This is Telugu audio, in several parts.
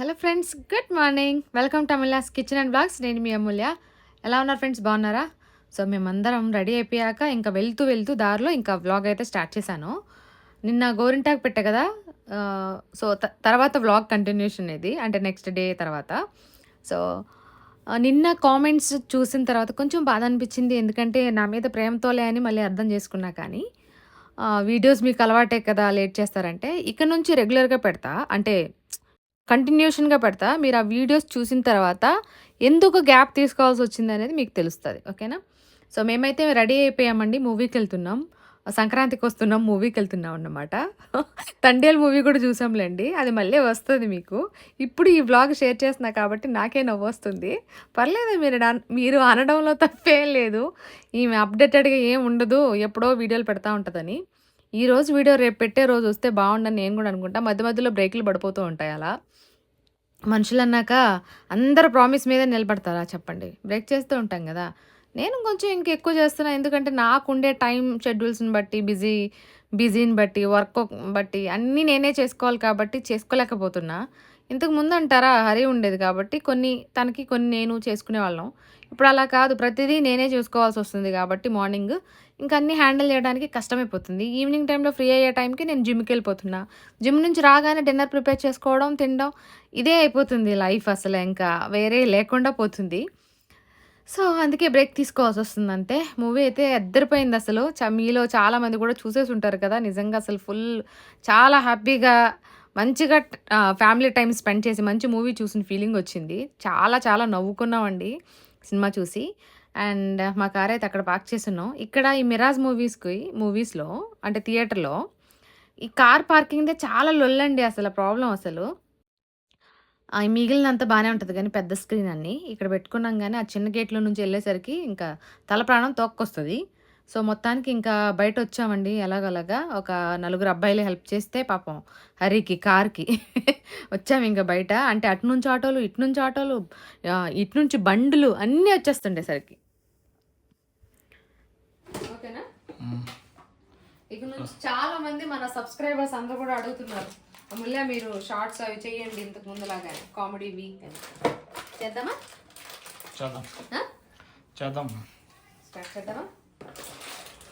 Hello friends good morning. Welcome to Amulya's kitchen and blogs. నేను మీ అమూల్య. ఎలా ఉన్నారు ఫ్రెండ్స్? బాగున్నారా? సో మేమందరం రెడీ అయిపోయాక ఇంకా వెళ్తూ వెళ్తూ దారిలో ఇంకా వ్లాగ్ అయితే స్టార్ట్ చేశాను. నిన్న గోరింటాకు పెట్టా కదా? సో త- తర్వాత వ్లాగ్ కంటిన్యూషన్ ఇది అంటే నెక్స్ట్ డే తర్వాత. సో నిన్న కామెంట్స్ చూసిన తర్వాత కొంచెం బాధ అనిపించింది. ఎందుకంటే నా మీద ప్రేమతోలే అని మళ్ళీ అర్థం చేసుకున్నా కానీ వీడియోస్ మీకు అలవాటే కదా లేట్ చేస్తారంటే ఇక్కడ నుంచి రెగ్యులర్గా పెడతా. అంటే కంటిన్యూషన్‌గా పెడతా. మీరు ఆ వీడియోస్ చూసిన తర్వాత ఎందుకు గ్యాప్ తీసుకోవాల్సి వచ్చింది అనేది మీకు తెలుస్తుంది ఓకేనా? సో, మేమైతే రెడీ అయిపోయామండి. మూవీకి వెళ్తున్నాం సంక్రాంతికి వస్తున్నాం. మూవీకి వెళ్తున్నాం అన్నమాట. తండేల్ మూవీ కూడా చూసాంలేండి అది మళ్ళీ వస్తుంది మీకు. ఇప్పుడు ఈ వ్లాగ్ షేర్ చేస్తున్నా కాబట్టి నాకే నవ్వొస్తుంది. పర్లేదు మీరు మీరు అనడంలో తప్పేం లేదు. ఈమె అప్‌డేటెడ్‌గా ఏం ఉండదు. ఎప్పుడో వీడియోలు పెడతా ఈ రోజు వీడియో రేపు పెట్టే రోజు వస్తే బాగుండని నేను కూడా అనుకుంటా. మధ్య మధ్యలో బ్రేకులు పడిపోతూ ఉంటాయి అలా. మనుషులన్నాక అందరు ప్రామిస్ మీదే నిలబడతారా చెప్పండి. బ్రేక్ చేస్తూ ఉంటాం కదా నేను కొంచెం ఇంకెక్కువ చేస్తున్నా. ఎందుకంటే నాకు ఉండే టైం షెడ్యూల్స్‌ని బట్టి బిజీ బిజీని బట్టి, వర్క్ బట్టి అన్నీ నేనే చేసుకోవాలి కాబట్టి చేసుకోలేకపోతున్నా. ఇంతకు ముందు అంటారా హరి ఉండేది కాబట్టి కొన్ని తనకి కొన్ని నేను చేసుకునే వాళ్ళం ఇప్పుడు అలా కాదు. ప్రతిదీ నేనే చూసుకోవాల్సొస్తుంది కాబట్టి మార్నింగ్ ఇంకా అన్నీ హ్యాండిల్ చేయడానికి కష్టమైపోతుంది. ఈవినింగ్ టైంలో ఫ్రీ అయ్యే టైంకి నేను జిమ్కి వెళ్ళిపోతున్నా జిమ్ నుంచి రాగానే డిన్నర్ ప్రిపేర్ చేసుకోవడం, తినడం ఇదే అయిపోతుంది లైఫ్ అసలు ఇంకా వేరే లేకుండా పోతుంది. సో, అందుకే బ్రేక్ తీసుకోవాల్సొస్తుంది అంతే. మూవీ అయితే అద్దరిపోయిందసలు. చ మీలో చాలామంది కూడా చూసేసి ఉంటారు కదా! నిజంగా అసలు ఫుల్ చాలా హ్యాపీగా మంచిగా ఫ్యామిలీ టైం స్పెండ్ చేసి మంచి మూవీ చూసిన ఫీలింగ్ వచ్చింది చాలా చాలా నవ్వుకున్నామండి సినిమా చూసి. అండ్ మా కారైతే అక్కడ పార్క్ చేసున్నాం. ఇక్కడ ఈ మిరాజ్ మూవీస్‌కి మూవీస్‌లో అంటే థియేటర్‌లో ఈ కార్ పార్కింగ్‌దే చాలా లొల్లండి అసలు ప్రాబ్లం అసలు. ఆ! బాగానే ఉంటుంది కానీ పెద్ద స్క్రీన్ అన్ని ఇక్కడ పెట్టుకున్నాం కానీ ఆ చిన్న గేట్‌లో నుంచి వెళ్ళేసరికి ఇంకా తల ప్రాణం తోక్కొస్తుంది సో, మొత్తానికి ఇంకా బయట వచ్చామండి ఎలాగలాగా ఒక నలుగురు అబ్బాయిలు హెల్ప్ చేస్తే పాపం హరికి కార్‌కి వచ్చామింక బయట. అంటే అటు నుంచి ఆటోలు, ఇటు నుంచి ఆటోలు ఇటు నుంచి బండులు అన్నీ వచ్చేస్తుండేసరికి. ఓకేనా? హ్మ్. ఇక నుంచి చాలా మంది మన సబ్స్క్రైబర్స్ అందరూ కూడా అడుగుతున్నారు. అమూల్య మీరు షార్ట్స్ అవి చేయండి ఇంతకు ముందులాగానే కామెడీ వీక్ అని. చేద్దామా? చేద్దాం. చేద్దాం. స్టార్ట్ చేద్దామా?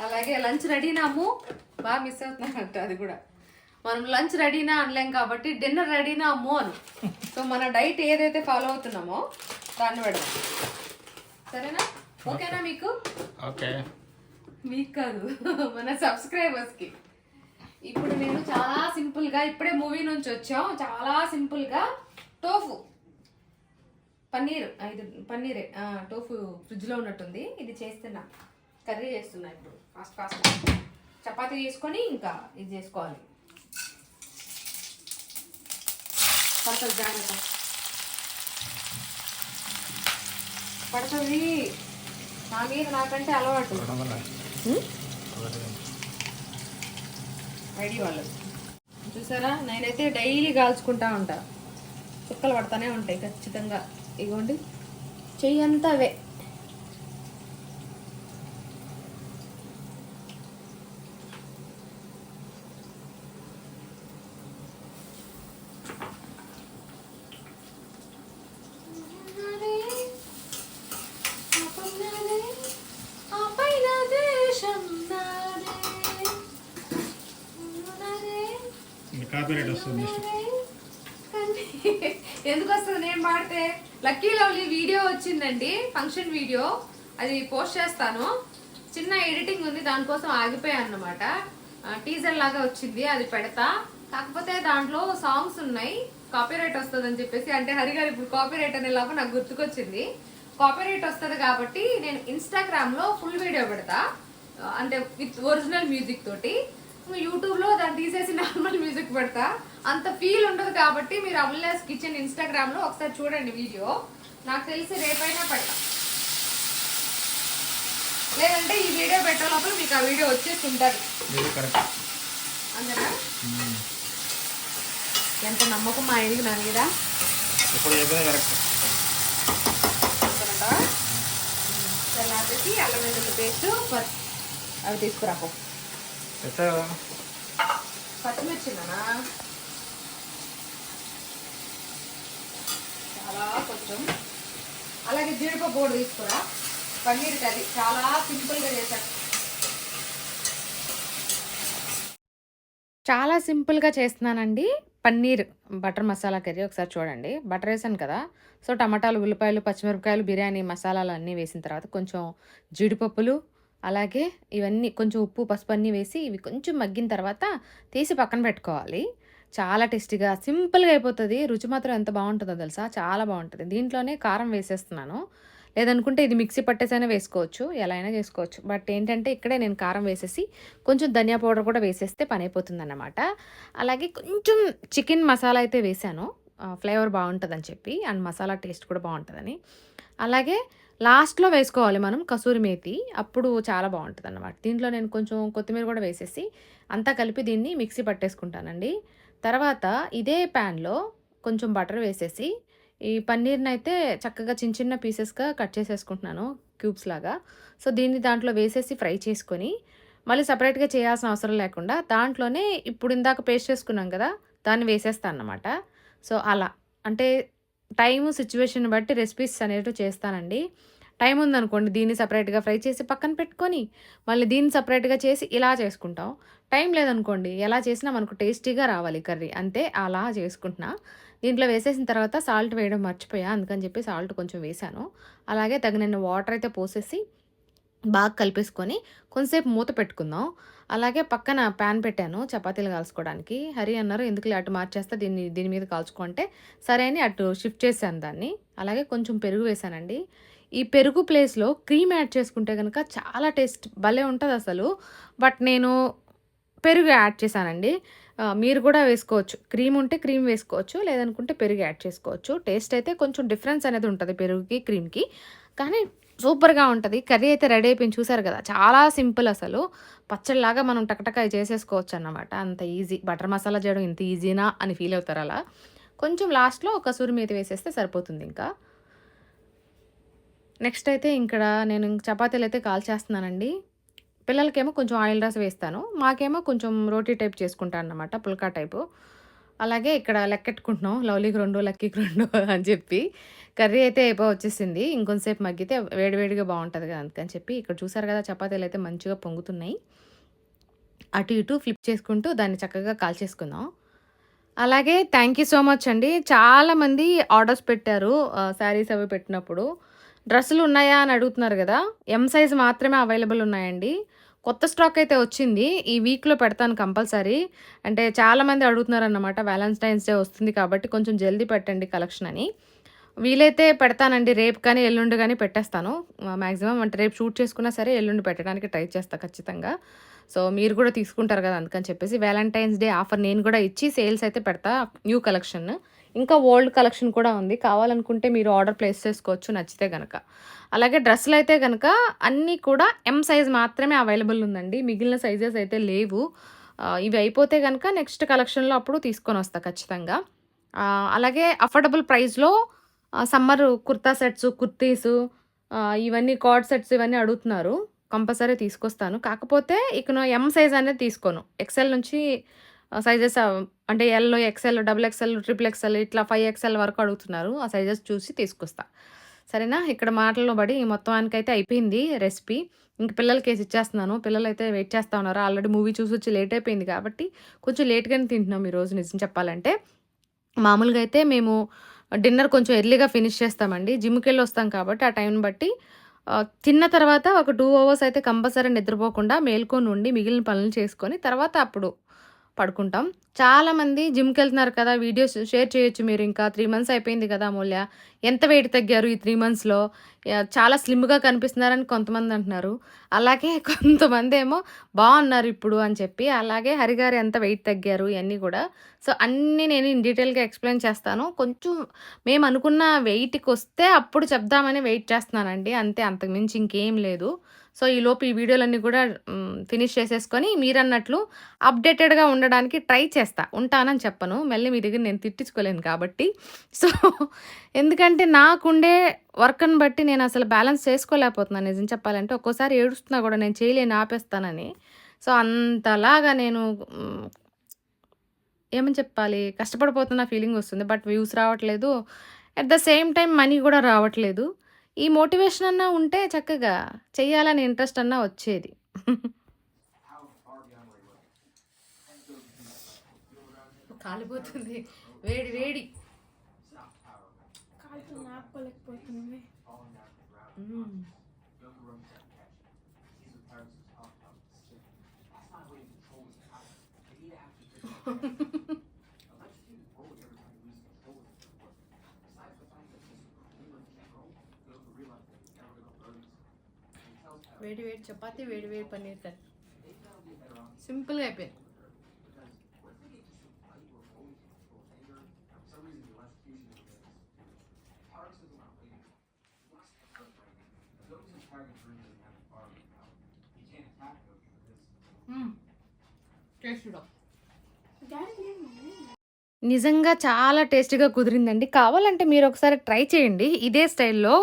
అలాగే లంచ్ రెడీనా అమ్ము? బాగా మిస్ అవుతున్నానంట అది కూడా. మనం లంచ్ రెడీనా అనలేం కాబట్టి డిన్నర్ రెడీనా అమ్ము అను. సో మన డైట్ ఏదైతే ఫాలో అవుతున్నామో దాన్ని పెడదాం. సరేనా? ఓకేనా మీకు? ఓకే. మీకు కాదు మన సబ్స్క్రైబర్స్కి. ఇప్పుడు నేను చాలా సింపుల్గా ఇప్పుడే మూవీ నుంచి వచ్చాం. చాలా సింపుల్గా టోఫు. పన్నీర్ ఇది పన్నీరే టోఫు ఫ్రిడ్జ్లో ఉన్నట్టుంది. ఇది చేస్తున్నా. కర్రీ చేస్తున్నా ఇప్పుడు. Fast fast. చపాతీ చేసుకొని ఇంకా ఇది చేసుకోవాలి. పడుతుంది జాగ్రత్త. పడుతుంది. నా మీద నాకంటే అలవాటు. Hmm? ఐడి వాళ్ళు చూసారా? నేనైతే డైలీ కాల్చుకుంటా ఉంటా. చుక్కలు పడతానే ఉంటాయి ఖచ్చితంగా. ఇగోండి. చెయ్యి అంతా అవే ఇంకా కాపీరైట్ వస్తుంది నెక్స్ట్. ఎందుకు వస్తుంది? నేను పాడితే లక్కీ లవ్లీ వీడియో వచ్చిందండి ఫంక్షన్ వీడియో అది పోస్ట్ చేస్తాను. చిన్న ఎడిటింగ్ ఉంది దానికోసం ఆగిపోయాను అనమాట టీజర్ లాగా వచ్చింది అది పెడతా. కాకపోతే దాంట్లో సాంగ్స్ ఉన్నాయి కాపీరైట్ వస్తుంది అని చెప్పేసి. అంటే హరి గారు ఇప్పుడు కాపీరైట్ అనే లాగా నాకు గుర్తుకొచ్చింది. కాపీరైట్ వస్తుంది కాబట్టి నేను ఇన్స్టాగ్రామ్లో ఫుల్ వీడియో పెడతా. అంటే విత్ ఒరిజినల్ మ్యూజిక్ తోటి. యూట్యూబ్లో దాన్ని తీసేసి నార్మల్ మ్యూజిక్ పెడతా. అంత ఫీల్ ఉండదు కాబట్టి మీరు అమూల్యాస్ కిచెన్ ఇన్స్టాగ్రామ్లో ఒకసారి చూడండి వీడియో. నాకు తెలిసి రేపైనా పెడతా. లేదంటే ఈ వీడియో పెట్టే లోపల మీకు ఆ వీడియో వచ్చేసి ఉంటుంది. అంతేనా. ఎంత నమ్మకం మా ఆయనకి నా మీద అల్లం వెల్లుల్లి పేస్ట్ అవి తీసుకురాకు పచ్చిమిర్చినా కొంచెం అలాగే జీడిపప్పు కూడా తీసుకురా పన్నీర్ కర్రీ చాలా సింపుల్గా చేశాను చాలా సింపుల్గా చేస్తున్నానండి. పన్నీర్ బటర్ మసాలా కర్రీ ఒకసారి చూడండి. బటర్ వేసాను కదా. సో టమాటాలు ఉల్లిపాయలు పచ్చిమిరపకాయలు బిర్యానీ మసాలాలు అన్నీ వేసిన తర్వాత కొంచెం జీడిపప్పులు అలాగే ఇవన్నీ కొంచెం ఉప్పు పసుపు అన్నీ వేసి ఇవి కొంచెం మగ్గిన తర్వాత తీసి పక్కన పెట్టుకోవాలి. చాలా టేస్టీగా సింపుల్గా అయిపోతుంది. రుచి మాత్రం ఎంత బాగుంటుందో తెలుసా? చాలా బాగుంటుంది. దీంట్లోనే కారం వేసేస్తున్నాను. లేదనుకుంటే ఇది మిక్సీ పట్టేసైనా వేసుకోవచ్చు. ఎలా అయినా చేసుకోవచ్చు. బట్ ఏంటంటే ఇక్కడే నేను కారం వేసేసి కొంచెం ధనియా పౌడర్ కూడా వేసేస్తే పని అయిపోతుంది అన్నమాట అలాగే కొంచెం చికెన్ మసాలా అయితే వేసాను ఫ్లేవర్ బాగుంటుందని చెప్పి. అండ్ మసాలా టేస్ట్ కూడా బాగుంటుందని. అలాగే లాస్ట్లో వేసుకోవాలి మనం కసూరి మేతి. అప్పుడు చాలా బాగుంటుంది అన్నమాట దీంట్లో నేను కొంచెం కొత్తిమీర కూడా వేసేసి అంతా కలిపి దీన్ని మిక్సీ పట్టేసుకుంటానండి. తర్వాత ఇదే ప్యాన్లో కొంచెం బటర్ వేసేసి ఈ పన్నీర్ని అయితే చక్కగా చిన్న చిన్న పీసెస్గా కట్ చేసేసుకుంటున్నాను క్యూబ్స్ లాగా. సో దీన్ని దాంట్లో వేసేసి ఫ్రై చేసుకొని మళ్ళీ సపరేట్గా చేయాల్సిన అవసరం లేకుండా దాంట్లోనే ఇప్పుడు ఇందాక పేస్ట్ చేసుకున్నాం కదా దాన్ని వేసేస్తాను అన్నమాట సో అలా. అంటే టైము సిచ్యువేషన్ బట్టి రెసిపీస్ అనేటివి చేస్తానండి. టైం ఉందనుకోండి దీన్ని సపరేట్గా ఫ్రై చేసి పక్కన పెట్టుకొని మళ్ళీ దీన్ని సపరేట్గా చేసి ఇలా చేసుకుంటాం. టైం లేదనుకోండి ఎలా చేసినా మనకు టేస్టీగా రావాలి కర్రీ. అంతే అలా చేసుకుంటున్నా. దీంట్లో వేసేసిన తర్వాత సాల్ట్ వేయడం మర్చిపోయా అందుకని చెప్పి సాల్ట్ కొంచెం వేసాను అలాగే తగినన్ని వాటర్ అయితే పోసేసి బాగా కలిపేసుకొని కొంతసేపు మూత పెట్టుకుందాం. అలాగే పక్కన ప్యాన్ పెట్టాను చపాతీలు కాల్చుకోవడానికి. హరి అన్నారు ఎందుకు అటు మార్చేస్తే? దీన్ని దీని మీద కాల్చుకుంటే సరే అని అటు షిఫ్ట్ చేశాను దాన్ని. అలాగే కొంచెం పెరుగు వేసానండి ఈ పెరుగు ప్లేస్లో క్రీమ్ యాడ్ చేసుకుంటే కనుక చాలా టేస్ట్ భలే ఉంటుంది అసలు. బట్ నేను పెరుగు యాడ్ చేశానండి. మీరు కూడా వేసుకోవచ్చు. క్రీమ్ ఉంటే క్రీమ్ వేసుకోవచ్చు లేదనుకుంటే పెరుగు యాడ్ చేసుకోవచ్చు. టేస్ట్ అయితే కొంచెం డిఫరెన్స్ అనేది ఉంటుంది పెరుగుకి క్రీమ్కి. కానీ సూపర్గా ఉంటుంది. కర్రీ అయితే రెడీ అయిపోయింది. చూసారు కదా? చాలా సింపుల్ అసలు. పచ్చడిలాగా మనం టకటకాయ చేసేసుకోవచ్చు అన్నమాట అంత ఈజీ. బటర్ మసాలా చేయడం ఇంత ఈజీనా అని ఫీల్ అవుతారు అలా. కొంచెం లాస్ట్లో ఒక సురిమేతి మీద వేసేస్తే సరిపోతుంది ఇంకా. నెక్స్ట్ అయితే ఇక్కడ నేను చపాతీలు అయితే కాల్చేస్తున్నానండి. పిల్లలకేమో కొంచెం ఆయిల్ రాసి వేస్తాను. మాకేమో కొంచెం రోటీ టైప్ చేసుకుంటాను అన్నమాట పుల్కా టైపు. అలాగే ఇక్కడ లెక్కెట్టుకుంటున్నాం. లవ్లీకి రెండు లక్కీకి రెండు అని చెప్పి. కర్రీ అయితే అయిపో వచ్చేసింది. ఇంకొంతసేపు మగ్గితే వేడివేడిగా బాగుంటుంది కదా అందుకని చెప్పి. ఇక్కడ చూసారు కదా చపాతీలు అయితే మంచిగా పొంగుతున్నాయి. అటు ఇటు ఫ్లిప్ చేసుకుంటూ దాన్ని చక్కగా కాల్చేసుకుందాం. అలాగే థ్యాంక్ యూ సో మచ్ అండి. చాలామంది ఆర్డర్స్ పెట్టారు శారీస్ అవి పెట్టినప్పుడు. డ్రెస్సులు ఉన్నాయా అని అడుగుతున్నారు కదా. ఎం సైజ్ మాత్రమే అవైలబుల్ ఉన్నాయండి. కొత్త స్టాక్ అయితే వచ్చింది. ఈ వీక్లో పెడతాను కంపల్సరీ. అంటే చాలామంది అడుగుతున్నారన్నమాట వ్యాలంటైన్స్ డే వస్తుంది కాబట్టి కొంచెం జల్దీ పెట్టండి కలెక్షన్ అని. వీలైతే పెడతానండి. రేపు కానీ ఎల్లుండి కానీ పెట్టేస్తాను. మ్యాక్సిమం అంటే రేపు షూట్ చేసుకున్నా సరే ఎల్లుండి పెట్టడానికి ట్రై చేస్తాను ఖచ్చితంగా. సో మీరు కూడా తీసుకుంటారు కదా అందుకని చెప్పేసి వ్యాలంటైన్స్ డే ఆఫర్ నేను కూడా ఇచ్చి సేల్స్ అయితే పెడతా న్యూ కలెక్షన్ ఇంకా ఓల్డ్ కలెక్షన్ కూడా ఉంది. కావాలనుకుంటే మీరు ఆర్డర్ ప్లేస్ చేసుకోవచ్చు. నచ్చితే కనుక అలాగే డ్రెస్సులు అయితే కనుక అన్నీ కూడా ఎం సైజ్ మాత్రమే అవైలబుల్ ఉందండి. మిగిలిన సైజెస్ అయితే లేవు. ఇవి అయిపోతే కనుక నెక్స్ట్ కలెక్షన్లో అప్పుడు తీసుకొని వస్తా ఖచ్చితంగా. అలాగే అఫోర్డబుల్ ప్రైస్లో సమ్మర్ కుర్తా సెట్స్ కుర్తీసు ఇవన్నీ కార్డ్ సెట్స్ ఇవన్నీ అడుగుతున్నారు. కంపల్సరీ తీసుకొస్తాను. కాకపోతే ఇక ఎం సైజ్ అనేది తీసుకోను. ఎక్సెల్ నుంచి సైజెస్ అంటే L XL double XL triple XL ఇట్లా ఫైవ్ ఎక్సెల్ వరకు అడుగుతున్నారు. ఆ సైజెస్ చూసి తీసుకొస్తా. సరేనా? ఇక్కడ మాటల్లో పడి మొత్తానికి అయితే అయిపోయింది రెసిపీ. ఇంక పిల్లలకి వేసి ఇచ్చేస్తున్నాను. పిల్లలు అయితే వెయిట్ చేస్తూ ఉన్నారు. ఆల్రెడీ మూవీ చూసి వచ్చి లేట్ అయిపోయింది కాబట్టి కొంచెం లేట్గానే తింటున్నాం ఈరోజు నిజం చెప్పాలంటే. మామూలుగా అయితే మేము డిన్నర్ కొంచెం ఎర్లీగా ఫినిష్ చేస్తామండి. జిమ్కి వెళ్ళి వస్తాం కాబట్టి ఆ టైంని బట్టి తిన్న తర్వాత ఒక టూ అవర్స్ అయితే కంపల్సరీ నిద్రపోకుండా మేల్కొని ఉండి మిగిలిన పనులు చేసుకొని తర్వాత అప్పుడు పడుకుంటాం. చాలామంది జిమ్కి వెళ్తున్నారు కదా వీడియోస్ షేర్ చేయొచ్చు మీరు ఇంకా. త్రీ మంత్స్ అయిపోయింది కదా అమూల్య ఎంత వెయిట్ తగ్గారు ఈ త్రీ మంత్స్లో? చాలా స్లిమ్గా కనిపిస్తున్నారని కొంతమంది అంటున్నారు. అలాగే కొంతమంది ఏమో బాగున్నారు ఇప్పుడు అని చెప్పి. అలాగే హరిగారు ఎంత వెయిట్ తగ్గారు ఇవన్నీ కూడా. సో అన్నీ నేను ఇన్ డీటెయిల్గా ఎక్స్ప్లెయిన్ చేస్తాను. కొంచెం మేము అనుకున్న వెయిట్కి వస్తే అప్పుడు చెప్దామని వెయిట్ చేస్తున్నానండి. అంతే అంతకుమించి ఇంకేం లేదు. సో ఈ లోపు ఈ వీడియోలన్నీ కూడా ఫినిష్ చేసేసుకొని మీరన్నట్లు అప్డేటెడ్గా ఉండడానికి ట్రై చేస్తా. ఉంటానని చెప్పను. మళ్ళీ మీ దగ్గర నేను తిట్టించుకోలేను కాబట్టి. సో ఎందుకంటే నాకుండే వర్క్ని బట్టి నేను అసలు బ్యాలెన్స్ చేసుకోలేకపోతున్నాను. నిజం చెప్పాలంటే ఒక్కోసారి ఏడుస్తున్నా కూడా నేను చేయలేను ఆపేస్తానని. సో అంతలాగా నేను ఏమని చెప్పాలి? కష్టపడిపోతున్న ఫీలింగ్ వస్తుంది. బట్ వ్యూస్ రావట్లేదు. At the same time money కూడా రావట్లేదు. ఈ మోటివేషన్ అన్నా ఉంటే చక్కగా చెయ్యాలని ఇంట్రెస్ట్ అన్నా వచ్చేది. కాలిపోతుంది. వేడి వేడి. కాలుతుంది వేడి వేడి చపాతీ వేడి వేడి పన్నీర్ కర్రీ. సింపుల్గా అయిపోయింది. Hmm. నిజంగా చాలా టేస్టీగా కుదిరిందండి. కావాలంటే మీరు ఒకసారి ట్రై చేయండి. ఇదే స్టైల్లో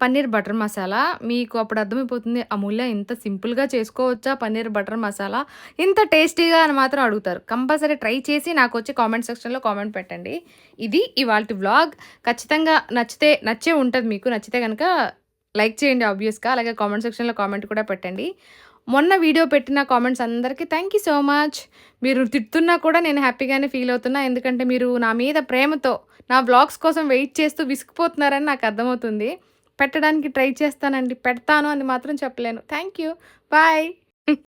పన్నీర్ బటర్ మసాలా. మీకు అప్పుడు అర్థమైపోతుంది అమూల్య ఇంత సింపుల్గా చేసుకోవచ్చా పన్నీర్ బటర్ మసాలా? ఇంత టేస్టీగా అని మాత్రం అడుగుతారు. కంపల్సరీ ట్రై చేసి నాకు వచ్చి కామెంట్ సెక్షన్లో కామెంట్ పెట్టండి. ఇది ఇవాళ వ్లాగ్. ఖచ్చితంగా నచ్చితే నచ్చే ఉంటుంది మీకు. నచ్చితే కనుక లైక్ చేయండి ఆబ్వియస్గా. అలాగే కామెంట్ సెక్షన్లో కామెంట్ కూడా పెట్టండి. మొన్న వీడియో పెట్టిన కామెంట్స్ అందరికీ థ్యాంక్ యూ సో మచ్. మీరు తిడుతున్నా కూడా నేను హ్యాపీగానే ఫీల్ అవుతున్నా. ఎందుకంటే మీరు నా మీద ప్రేమతో నా వ్లాగ్స్ కోసం వెయిట్ చేస్తూ విసిగిపోతున్నారని నాకు అర్థమవుతుంది. పెట్టడానికి ట్రై చేస్తానండి. పెడతాను అని మాత్రం చెప్పలేను. Thank you bye